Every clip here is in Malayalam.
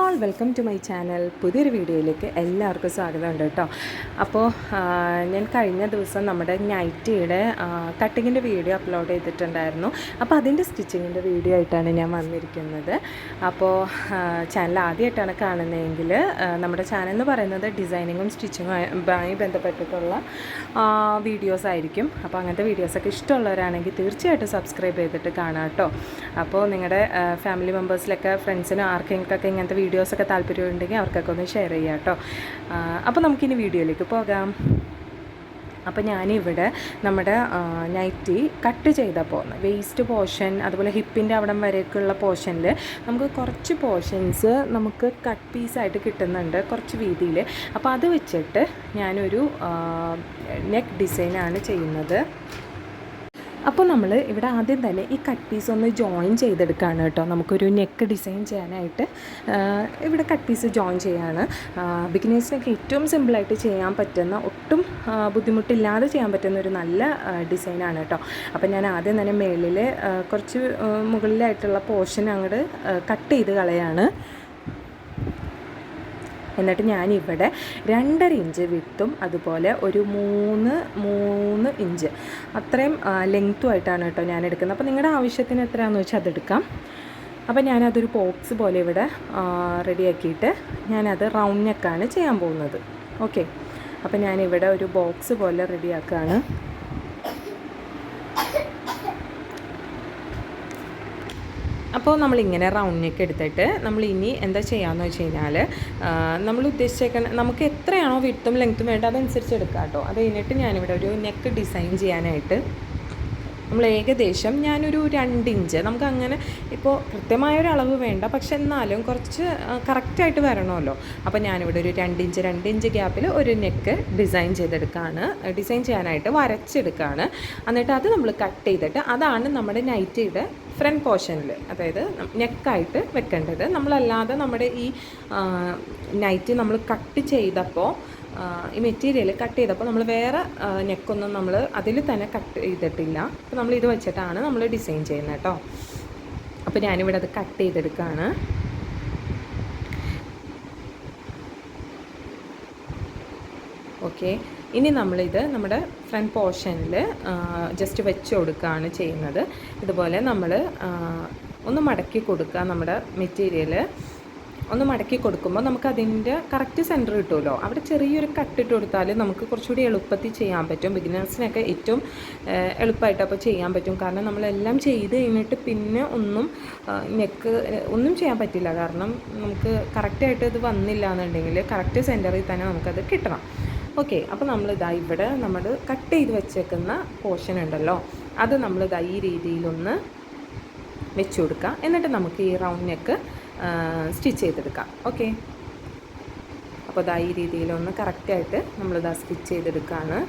All welcome to my channel പുതിയൊരു വീഡിയോയിലേക്ക് എല്ലാവർക്കും സ്വാഗതമുണ്ട് കേട്ടോ. അപ്പോൾ ഞാൻ കഴിഞ്ഞ ദിവസം നമ്മുടെ നൈറ്റിയുടെ കട്ടിങ്ങിന്റെ വീഡിയോ അപ്ലോഡ് ചെയ്തിട്ടുണ്ടായിരുന്നു. അപ്പോൾ അതിന്റെ സ്റ്റിച്ചിങ്ങിന്റെ വീഡിയോ ആയിട്ടാണ് ഞാൻ വന്നിരിക്കുന്നത്. അപ്പോൾ ചാനൽ ആദ്യമായിട്ടാണ് കാണുന്നതെങ്കിൽ നമ്മുടെ ചാനൽ എന്ന് പറയുന്നത് ഡിസൈനിങ്ങും സ്റ്റിച്ചിങ്ങുമായി ബന്ധപ്പെട്ടിട്ടുള്ള വീഡിയോസ് ആയിരിക്കും. അപ്പോൾ അങ്ങനത്തെ വീഡിയോസൊക്കെ ഇഷ്ടമുള്ളവരാണെങ്കിൽ തീർച്ചയായിട്ടും സബ്സ്ക്രൈബ് ചെയ്തിട്ട് കാണാം കേട്ടോ. അപ്പോൾ നിങ്ങളുടെ ഫാമിലി മെമ്പേഴ്സിലൊക്കെ ഫ്രണ്ട്സിനും ആർക്കെങ്കിലൊക്കെ ഇങ്ങനത്തെ വീഡിയോസൊക്കെ താല്പര്യമുണ്ടെങ്കിൽ അവർക്കൊക്കെ ഒന്ന് ഷെയർ ചെയ്യാം കേട്ടോ. അപ്പോൾ നമുക്കിനി വീഡിയോയിലേക്ക് പോകാം. അപ്പോൾ ഞാനിവിടെ നമ്മുടെ നൈറ്റി കട്ട് ചെയ്തപ്പോൾ വേസ്റ്റ് പോർഷൻ അതുപോലെ ഹിപ്പിന്റെ അവിടം വരെയൊക്കെയുള്ള പോർഷനിൽ നമുക്ക് കുറച്ച് പോർഷൻസ് നമുക്ക് കട്ട് പീസായിട്ട് കിട്ടുന്നുണ്ട് കുറച്ച് വീതിയിൽ. അപ്പോൾ അത് വെച്ചിട്ട് ഞാനൊരു നെക്ക് ഡിസൈനാണ് ചെയ്യുന്നത്. അപ്പോൾ നമ്മൾ ഇവിടെ ആദ്യം തന്നെ ഈ കട്ട് പീസ് ഒന്ന് ജോയിൻ ചെയ്തെടുക്കുകയാണ് കേട്ടോ. നമുക്കൊരു നെക്ക് ഡിസൈൻ ചെയ്യാനായിട്ട് ഇവിടെ കട്ട് പീസ് ജോയിൻ ചെയ്യാണ്. ബിഗിനേഴ്സിനൊക്കെ ഏറ്റവും സിമ്പിളായിട്ട് ചെയ്യാൻ പറ്റുന്ന ഒട്ടും ബുദ്ധിമുട്ടില്ലാതെ ചെയ്യാൻ പറ്റുന്ന ഒരു നല്ല ഡിസൈനാണ് കേട്ടോ. അപ്പോൾ ഞാൻ ആദ്യം തന്നെ മേളിൽ കുറച്ച് മുകളിലായിട്ടുള്ള പോർഷൻ അങ്ങോട്ട് കട്ട് ചെയ്ത് കളയാണ്. എന്നിട്ട് ഞാനിവിടെ രണ്ടര ഇഞ്ച് വിട്ടും അതുപോലെ ഒരു മൂന്ന് മൂന്ന് ഇഞ്ച്. അത്രയും ലെങ്ത്തുമായിട്ടാണ് കേട്ടോ ഞാൻ എടുക്കുന്നത് അപ്പോൾ നിങ്ങളുടെ ആവശ്യത്തിന് എത്രയാണെന്ന് വെച്ചാൽ അതെടുക്കാം. അപ്പോൾ ഞാനതൊരു ബോക്സ് പോലെ ഇവിടെ റെഡിയാക്കിയിട്ട് ഞാനത് റൗണ്ട് നെക്കാണ് ചെയ്യാൻ പോകുന്നത്. ഓക്കെ അപ്പോൾ ഞാനിവിടെ ഒരു ബോക്സ് പോലെ റെഡിയാക്കുകയാണ് അപ്പോൾ നമ്മളിങ്ങനെ റൗണ്ട് നെക്ക് എടുത്തിട്ട് നമ്മൾ ഇനി എന്താ ചെയ്യാമെന്ന് വെച്ച് കഴിഞ്ഞാൽ നമ്മൾ ഉദ്ദേശിച്ചേക്കണ നമുക്ക് എത്രയാണോ വിട്ടും ലെങ്ത്തും വേണ്ട അതനുസരിച്ച് എടുക്കാം കേട്ടോ. അത് കഴിഞ്ഞിട്ട് ഞാനിവിടെ ഒരു നെക്ക് ഡിസൈൻ ചെയ്യാനായിട്ട് നമ്മൾ ഏകദേശം ഞാനൊരു രണ്ട് ഇഞ്ച് നമുക്ക് അങ്ങനെ ഇപ്പോൾ കൃത്യമായ ഒരു അളവ് വേണ്ട. പക്ഷെ എന്നാലും കുറച്ച് കറക്റ്റായിട്ട് വരണമല്ലോ. അപ്പോൾ ഞാനിവിടെ ഒരു രണ്ട് ഇഞ്ച് രണ്ട് ഇഞ്ച് ഗ്യാപ്പിൽ ഒരു നെക്ക് ഡിസൈൻ ചെയ്തെടുക്കുകയാണ് ഡിസൈൻ ചെയ്യാനായിട്ട് വരച്ചെടുക്കുകയാണ് എന്നിട്ട് അത് നമ്മൾ കട്ട് ചെയ്തിട്ട് അതാണ് നമ്മുടെ നൈറ്റിയുടെ ഫ്രണ്ട് പോർഷനിൽ അതായത് നെക്കായിട്ട് വെക്കേണ്ടത്. നമ്മളല്ലാതെ നമ്മുടെ ഈ നൈറ്റ് നമ്മൾ കട്ട് ചെയ്തപ്പോൾ ഈ മെറ്റീരിയൽ കട്ട് ചെയ്തപ്പോൾ നമ്മൾ വേറെ നെക്കൊന്നും നമ്മൾ അതിൽ തന്നെ കട്ട് ചെയ്തിട്ടില്ല. അപ്പോൾ നമ്മൾ ഇത് വെച്ചിട്ടാണ് നമ്മൾ ഡിസൈൻ ചെയ്യുന്നത് കേട്ടോ. അപ്പോൾ ഞാനിവിടെ അത് കട്ട് ചെയ്തെടുക്കുകയാണ് ഓക്കെ. ഇനി നമ്മളിത് നമ്മുടെ ഫ്രണ്ട് പോർഷനിൽ ജസ്റ്റ് വെച്ച് കൊടുക്കുകയാണ് ചെയ്യുന്നത്. ഇതുപോലെ നമ്മൾ ഒന്ന് മടക്കി കൊടുക്കുക നമ്മുടെ മെറ്റീരിയൽ ഒന്ന് മടക്കി കൊടുക്കുമ്പോൾ നമുക്ക് അതിന്റെ കറക്റ്റ് സെന്റർ കിട്ടുമല്ലോ. അവിടെ ചെറിയൊരു കട്ടിട്ട് കൊടുത്താൽ നമുക്ക് കുറച്ചുകൂടി എളുപ്പത്തിൽ ചെയ്യാൻ പറ്റും. ബിഗിനേഴ്സിനൊക്കെ ഏറ്റവും എളുപ്പമായിട്ട് അപ്പോൾ ചെയ്യാൻ പറ്റും. കാരണം നമ്മളെല്ലാം ചെയ്ത് കഴിഞ്ഞിട്ട് പിന്നെ ഒന്നും നെക്ക് ഒന്നും ചെയ്യാൻ പറ്റില്ല. കാരണം നമുക്ക് കറക്റ്റായിട്ട് ഇത് വന്നില്ല എന്നുണ്ടെങ്കിൽ കറക്റ്റ് സെന്ററിൽ തന്നെ നമുക്കത് കിട്ടണം. ഓക്കെ അപ്പോൾ നമ്മളിതാ ഇവിടെ നമ്മൾ കട്ട് ചെയ്ത് വെച്ചേക്കുന്ന പോർഷൻ ഉണ്ടല്ലോ. അത് നമ്മളിതാ ഈ രീതിയിലൊന്ന് വെച്ച് കൊടുക്കുക എന്നിട്ട് നമുക്ക് ഈ റൗണ്ട് നെക്ക് സ്റ്റിച്ച് ചെയ്തെടുക്കാം. ഓക്കെ? അപ്പോൾ ഇതാ ഈ രീതിയിലൊന്ന് കറക്റ്റായിട്ട് നമ്മളിതാ സ്റ്റിച്ച് ചെയ്തെടുക്കുകയാണ്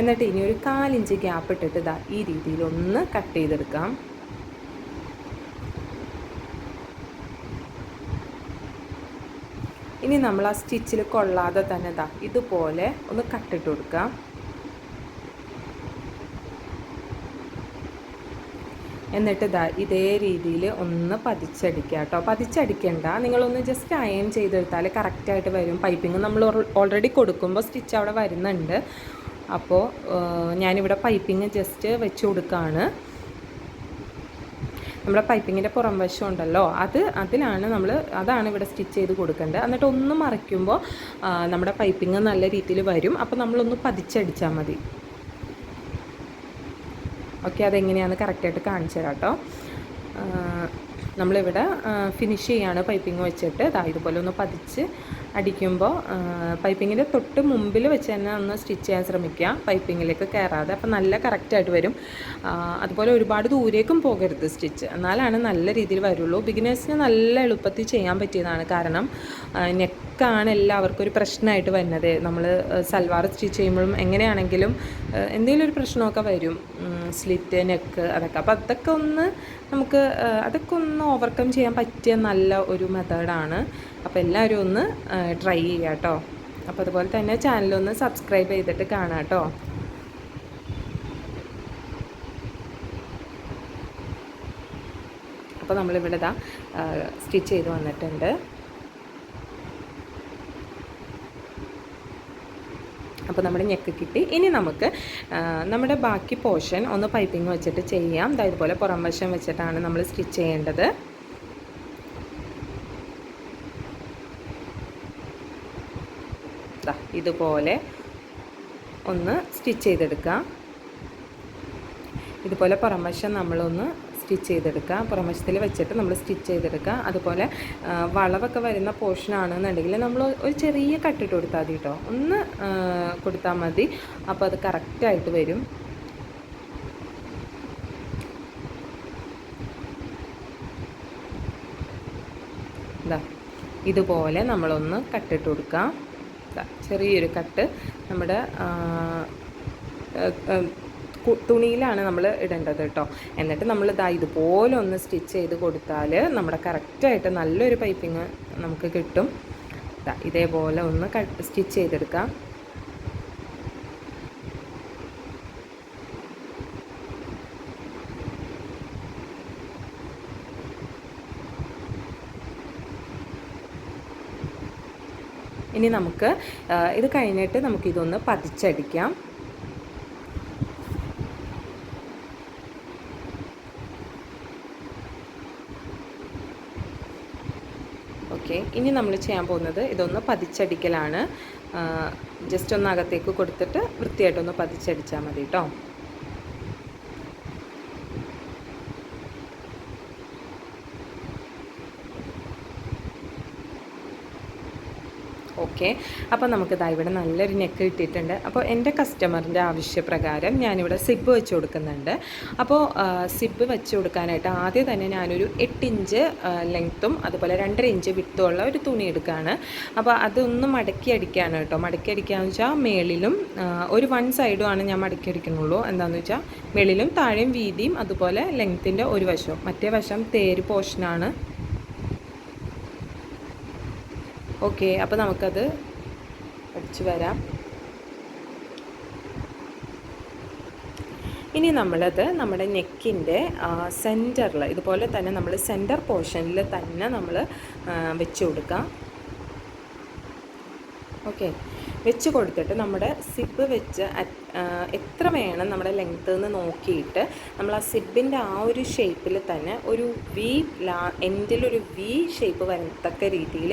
എന്നിട്ട് ഇനി ഒരു കാലിഞ്ച് ഗ്യാപ്പ് ഇട്ടിട്ട് ഇതാ ഈ രീതിയിലൊന്ന് കട്ട് ചെയ്തെടുക്കാം. ഇനി നമ്മൾ ആ സ്റ്റിച്ചിൽ കൊള്ളാതെ തന്നെ ഇതാ ഇതുപോലെ ഒന്ന് കട്ടിട്ട് കൊടുക്കാം. എന്നിട്ട് ഇതാ ഇതേ രീതിയിൽ ഒന്ന് പതിച്ചടിക്കുക കേട്ടോ. പതിച്ചടിക്കണ്ട. നിങ്ങളൊന്ന് ജസ്റ്റ് അയൺ ചെയ്തെടുത്താൽ കറക്റ്റായിട്ട് വരും. പൈപ്പിംഗ് നമ്മൾ ഓൾറെഡി കൊടുക്കുമ്പോൾ സ്റ്റിച്ച് അവിടെ വരുന്നുണ്ട്. അപ്പോൾ ഞാനിവിടെ പൈപ്പിംഗ് ജസ്റ്റ് വെച്ച് കൊടുക്കുകയാണ് നമ്മുടെ പൈപ്പിങ്ങിന്റെ പുറം വശം ഉണ്ടല്ലോ അത് അതിലാണ് നമ്മൾ അതാണ് ഇവിടെ സ്റ്റിച്ച് ചെയ്ത് കൊടുക്കേണ്ടത്. എന്നിട്ട് ഒന്ന് മറിക്കുമ്പോൾ നമ്മുടെ പൈപ്പിങ് നല്ല രീതിയിൽ വരും. അപ്പോൾ നമ്മളൊന്ന് പതിച്ചടിച്ചാൽ മതി. ഓക്കെ അതെങ്ങനെയാണെന്ന് കറക്റ്റായിട്ട് കാണിച്ചു തരാം കേട്ടോ. നമ്മളിവിടെ ഫിനിഷ് ചെയ്യാണ് പൈപ്പിംഗ് വെച്ചിട്ട്. ഇതാ ഇതുപോലെ ഒന്ന് പതിച്ച് അടിക്കുമ്പോൾ പൈപ്പിങ്ങിന്റെ തൊട്ട് മുമ്പിൽ വെച്ച് തന്നെ ഒന്ന് സ്റ്റിച്ച് ചെയ്യാൻ ശ്രമിക്കുക. പൈപ്പിങ്ങിലേക്ക് കയറാതെ. അപ്പോൾ നല്ല കറക്റ്റായിട്ട് വരും. അതുപോലെ ഒരുപാട് ദൂരേക്കും പോകരുത് സ്റ്റിച്ച്. എന്നാലാണ് നല്ല രീതിയിൽ വരുള്ളൂ. ബിഗിനേഴ്സിന് നല്ല എളുപ്പത്തിൽ ചെയ്യാൻ പറ്റിയതാണ് കാരണം നെക്കാണ് എല്ലാവർക്കും ഒരു പ്രശ്നമായിട്ട് വരുന്നത്. നമ്മൾ സൽവാർ സ്റ്റിച്ച് ചെയ്യുമ്പോഴും എങ്ങനെയാണെങ്കിലും എന്തെങ്കിലും ഒരു പ്രശ്നമൊക്കെ വരും. സ്ലിറ്റ് നെക്ക് അതൊക്കെ. അപ്പോൾ അതൊക്കെ ഒന്ന് നമുക്ക് അതൊക്കെ ഒന്ന് ഓവർകം ചെയ്യാൻ പറ്റിയ നല്ല ഒരു മെത്തേഡാണ് അപ്പോൾ എല്ലാവരും ഒന്ന് ട്രൈ ചെയ്യുക കേട്ടോ അപ്പോൾ അതുപോലെ തന്നെ ചാനലൊന്ന് സബ്സ്ക്രൈബ് ചെയ്തിട്ട് കാണാം കേട്ടോ അപ്പോൾ നമ്മളിവിടെ ഇതാ സ്റ്റിച്ച് ചെയ്ത് വന്നിട്ടുണ്ട്. അപ്പോൾ നമ്മുടെ ഞെക്ക് കിട്ടി. ഇനി നമുക്ക് നമ്മുടെ ബാക്കി പോർഷൻ ഒന്ന് പൈപ്പിംഗ് വെച്ചിട്ട് ചെയ്യാം. ഇതുപോലെ പുറം വശം വെച്ചിട്ടാണ് നമ്മൾ സ്റ്റിച്ച് ചെയ്യേണ്ടത്. ഇതുപോലെ ഒന്ന് സ്റ്റിച്ച് ചെയ്തെടുക്കാം ഇതുപോലെ പുറംവശം നമ്മളൊന്ന് സ്റ്റിച്ച് ചെയ്തെടുക്കുക. പുറംവശത്തിൽ വെച്ചിട്ട് നമ്മൾ സ്റ്റിച്ച് ചെയ്തെടുക്കുക. അതുപോലെ വളവൊക്കെ വരുന്ന പോർഷനാണെന്നുണ്ടെങ്കിൽ നമ്മൾ ഒരു ചെറിയ കട്ടിട്ട് കൊടുത്താൽ മതി കേട്ടോ ഒന്ന് കൊടുത്താൽ മതി. അപ്പോൾ അത് കറക്റ്റായിട്ട് വരും. ഇതാ ഇതുപോലെ നമ്മളൊന്ന് കട്ടിട്ട് കൊടുക്കാം ദാ ചെറിയൊരു കട്ട് നമ്മുടെ തുണിയിലാണ് നമ്മൾ ഇടേണ്ടത് കേട്ടോ. എന്നിട്ട് നമ്മൾ ഇതാ ഇതുപോലെ ഒന്ന് സ്റ്റിച്ച് ചെയ്ത് കൊടുത്താൽ നമ്മുടെ കറക്റ്റായിട്ട് നല്ലൊരു പൈപ്പിങ് നമുക്ക് കിട്ടും. ഇതേപോലെ ഒന്ന് സ്റ്റിച്ച് ചെയ്തെടുക്കാം. ഇനി നമുക്ക് ഇത് കഴിഞ്ഞിട്ട് നമുക്കിതൊന്ന് പതിച്ചടിക്കാം. ഓക്കെ ഇനി നമ്മൾ ചെയ്യാൻ പോകുന്നത് ഇതൊന്ന് പതിച്ചടിക്കലാണ്. ജസ്റ്റ് ഒന്ന് അകത്തേക്ക് കൊടുത്തിട്ട് വൃത്തിയായിട്ടൊന്ന് പതിച്ചടിച്ചാൽ മതി കേട്ടോ. ഓക്കെ. അപ്പോൾ നമുക്ക് ഇതാ ഇവിടെ നല്ലൊരു നെക്ക് കിട്ടിയിട്ടുണ്ട്. അപ്പോൾ എന്റെ കസ്റ്റമറിന്റെ ആവശ്യപ്രകാരം ഞാനിവിടെ സിബ് വെച്ച് കൊടുക്കുന്നുണ്ട്. അപ്പോൾ സിബ് വെച്ച് കൊടുക്കാനായിട്ട് ആദ്യം തന്നെ ഞാനൊരു എട്ട് ഇഞ്ച് ലെങ്ത്തും അതുപോലെ രണ്ടര ഇഞ്ച് വിട്ടുമുള്ള ഒരു തുണി എടുക്കുകയാണ് അപ്പോൾ അതൊന്ന് മടക്കി അടിക്കുകയാണ് കേട്ടോ. മടക്കി അടിക്കുകയെന്ന് വെച്ചാൽ മേളിലും ഒരു വൺ സൈഡുമാണ് ഞാൻ മടക്കി അടിക്കുന്നുള്ളൂ. എന്താണെന്ന് വെച്ചാൽ മേളിലും താഴെയും വീതിയും അതുപോലെ ലെങ്ത്തിന്റെ ഒരു വശവും. മറ്റേ വശം തേര് പോർഷനാണ്. ഓക്കെ അപ്പോൾ നമുക്കത് അടിച്ചു വരാം. ഇനി നമ്മളത് നമ്മുടെ നെക്കിന്റെ സെന്ററിൽ ഇതുപോലെ തന്നെ നമ്മൾ സെന്റർ പോർഷനിൽ തന്നെ നമ്മൾ വെച്ച് കൊടുക്കാം. ഓക്കെ. വെച്ച് കൊടുത്തിട്ട് നമ്മുടെ സിബ് വെച്ച് എത്ര വേണം നമ്മുടെ ലെങ്ത്ത് എന്ന് നോക്കിയിട്ട് നമ്മൾ ആ സിബിന്റെ ആ ഒരു ഷേപ്പിൽ തന്നെ ഒരു വി ലാ എൻഡിലൊരു വി ഷേപ്പ് വരത്തക്ക രീതിയിൽ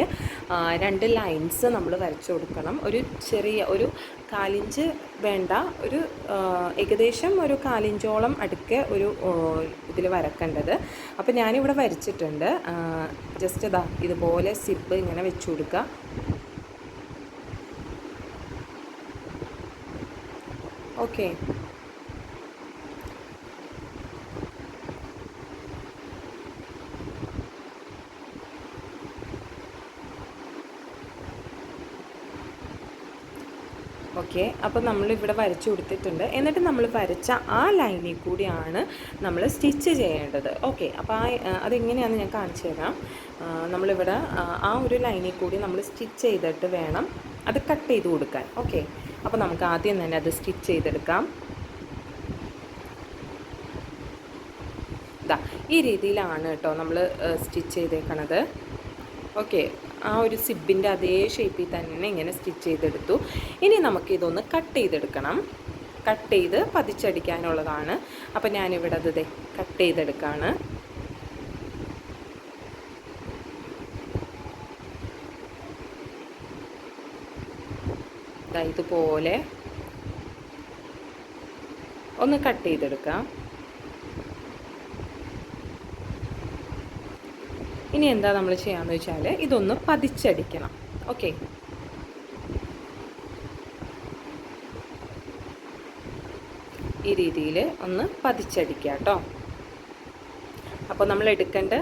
രണ്ട് ലൈൻസ് നമ്മൾ വരച്ചു കൊടുക്കണം. ഒരു ചെറിയ ഒരു കാലിഞ്ച് വേണ്ട ഒരു ഏകദേശം ഒരു കാലിഞ്ചോളം അടുക്കെ ഒരു ഇതിൽ വരക്കേണ്ടത്. അപ്പോൾ ഞാനിവിടെ വരച്ചിട്ടുണ്ട്. ജസ്റ്റ് ഇതാ ഇതുപോലെ സിബ് ഇങ്ങനെ വെച്ച് കൊടുക്കുക ഓക്കെ ഓക്കെ അപ്പോൾ നമ്മളിവിടെ വരച്ചു കൊടുത്തിട്ടുണ്ട്. എന്നിട്ട് നമ്മൾ വരച്ച ആ ലൈനിൽ കൂടിയാണ് നമ്മൾ സ്റ്റിച്ച് ചെയ്യേണ്ടത്. ഓക്കെ അപ്പോൾ ആ അതെങ്ങനെയാണെന്ന് ഞാൻ കാണിച്ചു തരാം. നമ്മളിവിടെ ആ ഒരു ലൈനിൽ കൂടി നമ്മൾ സ്റ്റിച്ച് ചെയ്തിട്ട് വേണം അത് കട്ട് ചെയ്ത് കൊടുക്കാൻ. ഓക്കെ അപ്പോൾ നമുക്ക് ആദ്യം തന്നെ അത് സ്റ്റിച്ച് ചെയ്തെടുക്കാം. ഇതാ ഈ രീതിയിലാണ് കേട്ടോ നമ്മൾ സ്റ്റിച്ച് ചെയ്തേക്കണത്. ഓക്കെ ആ ഒരു സിബിന്റെ അതേ ഷേപ്പിൽ തന്നെ ഇങ്ങനെ സ്റ്റിച്ച് ചെയ്തെടുത്തു. ഇനി നമുക്കിതൊന്ന് കട്ട് ചെയ്തെടുക്കണം. കട്ട് ചെയ്ത് പതിച്ചടിക്കാനുള്ളതാണ്. അപ്പോൾ ഞാനിവിടെ അത് കട്ട് ചെയ്തെടുക്കുകയാണ് ഇതുപോലെ ഒന്ന് കട്ട് ചെയ്തെടുക്കാം. ഇനി എന്താ നമ്മൾ ചെയ്യാന്ന് വെച്ചാൽ ഇതൊന്ന് പതിച്ചടിക്കണം. ഓക്കെ. ഈ രീതിയിൽ ഒന്ന് പതിച്ചടിക്കുക കേട്ടോ അപ്പോൾ നമ്മൾ എടുക്കേണ്ട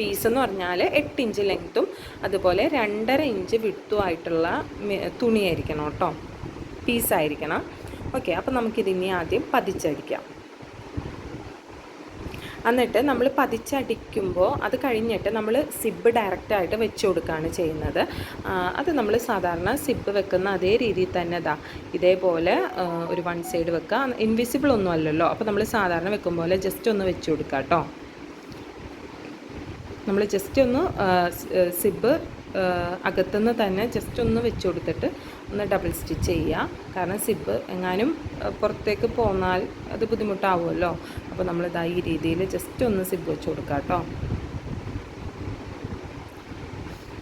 പീസ് എന്ന് പറഞ്ഞാൽ എട്ട് ഇഞ്ച് ലെങ്ത്തും അതുപോലെ രണ്ടര ഇഞ്ച് വിട്ടുമായിട്ടുള്ള തുണിയായിരിക്കണം കേട്ടോ. പീസായിരിക്കണം ഓക്കെ അപ്പോൾ നമുക്കിതിനി ആദ്യം പതിച്ചടിക്കാം. എന്നിട്ട് നമ്മൾ പതിച്ചടിക്കുമ്പോൾ അത് കഴിഞ്ഞിട്ട് നമ്മൾ സിബ് ഡയറക്റ്റായിട്ട് വെച്ച് കൊടുക്കുകയാണ് ചെയ്യുന്നത്. അത് നമ്മൾ സാധാരണ സിബ് വെക്കുന്ന അതേ രീതിയിൽ തന്നെ ഇതാ ഇതേപോലെ ഒരു വൺ സൈഡ് വെക്കുക ഇൻവിസിബിൾ ഒന്നും അല്ലല്ലോ. അപ്പോൾ നമ്മൾ സാധാരണ വെക്കും പോലെ ജസ്റ്റ് ഒന്ന് വെച്ച് കൊടുക്കുക കേട്ടോ നമ്മൾ ജസ്റ്റ് ഒന്ന് സിബ് അകത്തുനിന്ന് തന്നെ ജസ്റ്റ് ഒന്ന് വെച്ച് കൊടുത്തിട്ട് ഒന്ന് ഡബിൾ സ്റ്റിച്ച് ചെയ്യുക കാരണം സിബ് എങ്ങാനും പുറത്തേക്ക് പോന്നാൽ അത് ബുദ്ധിമുട്ടാവുമല്ലോ. അപ്പോൾ നമ്മളിതാ ഈ രീതിയിൽ ജസ്റ്റ് ഒന്ന് സിബ് വെച്ച് കൊടുക്കുക കേട്ടോ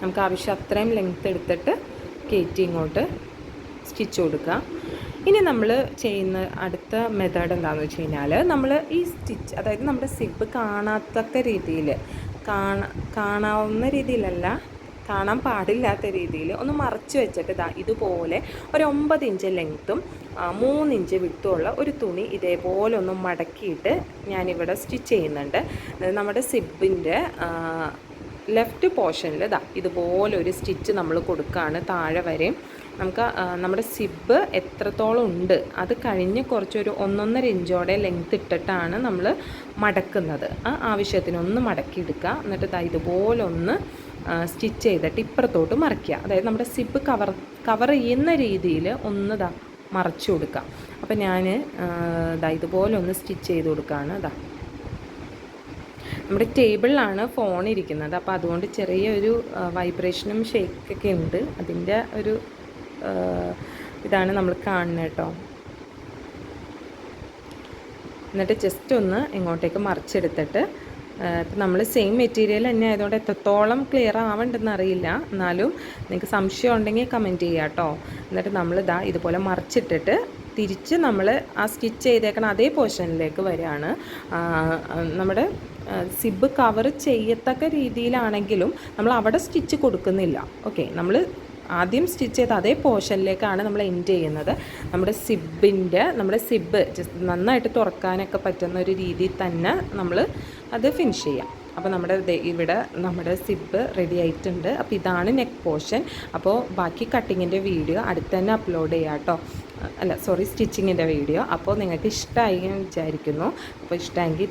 നമുക്ക് ആവശ്യം അത്രയും ലെങ്ത്ത് എടുത്തിട്ട് കയറ്റി ഇങ്ങോട്ട് സ്റ്റിച്ച് കൊടുക്കുക ഇനി നമ്മൾ ചെയ്യുന്ന അടുത്ത മെത്തേഡ് എന്താണെന്ന് വെച്ച് കഴിഞ്ഞാൽ നമ്മൾ ഈ സ്റ്റിച്ച് അതായത് നമ്മുടെ സിബ് കാണാത്തക്ക രീതിയിൽ കാണ കാണാവുന്ന രീതിയിലല്ല. കാണാൻ പാടില്ലാത്ത രീതിയിൽ ഒന്ന് മറച്ച് വെച്ചിട്ട് ഇതാ ഇതുപോലെ ഒരു ഒമ്പത് ഇഞ്ച് ലെങ്ത്തും മൂന്നിഞ്ച് വിട്ടുമുള്ള ഒരു തുണി ഇതേപോലെ ഒന്ന് മടക്കിയിട്ട് ഞാനിവിടെ സ്റ്റിച്ച് ചെയ്യുന്നുണ്ട്. നമ്മുടെ സിബിന്റെ ലെഫ്റ്റ് പോർഷനിൽ ഇതാ ഇതുപോലെ ഒരു സ്റ്റിച്ച് നമ്മൾ കൊടുക്കുകയാണ് താഴെ വരെയും. നമുക്ക് നമ്മുടെ സിബ് എത്രത്തോളം ഉണ്ട്? അത് കഴിഞ്ഞ് കുറച്ചൊരു ഒന്നൊന്നര ഇഞ്ചോടെ ലെങ്ത് ഇട്ടിട്ടാണ് നമ്മൾ മടക്കുന്നത്. ആ ആവശ്യത്തിന് ഒന്ന് മടക്കിയെടുക്കുക എന്നിട്ട് ദാ ഇതുപോലെ ഒന്ന് സ്റ്റിച്ച് ചെയ്തിട്ട് ഇപ്പുറത്തോട്ട് മറിക്കുക. അതായത് നമ്മുടെ സിബ് കവർ കവർ ചെയ്യുന്ന രീതിയിൽ ഒന്ന് ദാ മറച്ചു കൊടുക്കുക അപ്പം ഞാൻ ദാ ഇതുപോലെ ഒന്ന് സ്റ്റിച്ച് ചെയ്ത് കൊടുക്കുകയാണ് ദാ. നമ്മുടെ ടേബിളിലാണ് ഫോൺ ഇരിക്കുന്നത്. അപ്പോൾ അതുകൊണ്ട് ചെറിയൊരു വൈബ്രേഷനും ഷേക്കൊക്കെ ഉണ്ട്. അതിന്റെ ഒരു ഇതാണ് നമ്മൾ കാണുന്നത് കേട്ടോ. എന്നിട്ട് ജസ്റ്റ് ഒന്ന് ഇങ്ങോട്ടേക്ക് മറിച്ചെടുത്തിട്ട് ഇപ്പം നമ്മൾ സെയിം മെറ്റീരിയൽ തന്നെ ആയതുകൊണ്ട് എത്രത്തോളം ക്ലിയർ ആവണ്ടെന്ന് അറിയില്ല. എന്നാലും നിങ്ങൾക്ക് സംശയം ഉണ്ടെങ്കിൽ കമന്റ് ചെയ്യുക കേട്ടോ. എന്നിട്ട് നമ്മൾ ഇതാ ഇതുപോലെ മറിച്ചിട്ടിട്ട് തിരിച്ച് നമ്മൾ ആ സ്റ്റിച്ച് ചെയ്തേക്കണ അതേ പോർഷനിലേക്ക് വരികയാണ്. നമ്മുടെ സിബ് കവർ ചെയ്യത്തക്ക രീതിയിലാണെങ്കിലും നമ്മൾ അവിടെ സ്റ്റിച്ച് കൊടുക്കുന്നില്ല. ഓക്കെ നമ്മൾ ആദ്യം സ്റ്റിച്ച് ചെയ്ത അതേ പോർഷനിലേക്കാണ് നമ്മൾ എൻഡ് ചെയ്യുന്നത്. നമ്മുടെ സിബിന്റെ നമ്മുടെ സിബ് നന്നായിട്ട് തുറക്കാനൊക്കെ പറ്റുന്ന ഒരു രീതിയിൽ തന്നെ നമ്മൾ അത് ഫിനിഷ് ചെയ്യാം. അപ്പോൾ നമ്മുടെ ഇവിടെ നമ്മുടെ സിബ് റെഡി ആയിട്ടുണ്ട്. അപ്പോൾ ഇതാണ് നെക്ക് പോർഷൻ അപ്പോൾ ബാക്കി കട്ടിങ്ങിന്റെ വീഡിയോ അടുത്ത് തന്നെ അപ്ലോഡ് ചെയ്യാം കേട്ടോ. അല്ല സോറി സ്റ്റിച്ചിങ്ങിന്റെ വീഡിയോ. അപ്പോൾ നിങ്ങൾക്ക് ഇഷ്ടമായി വിചാരിക്കുന്നു. അപ്പോൾ ഇഷ്ടമെങ്കിൽ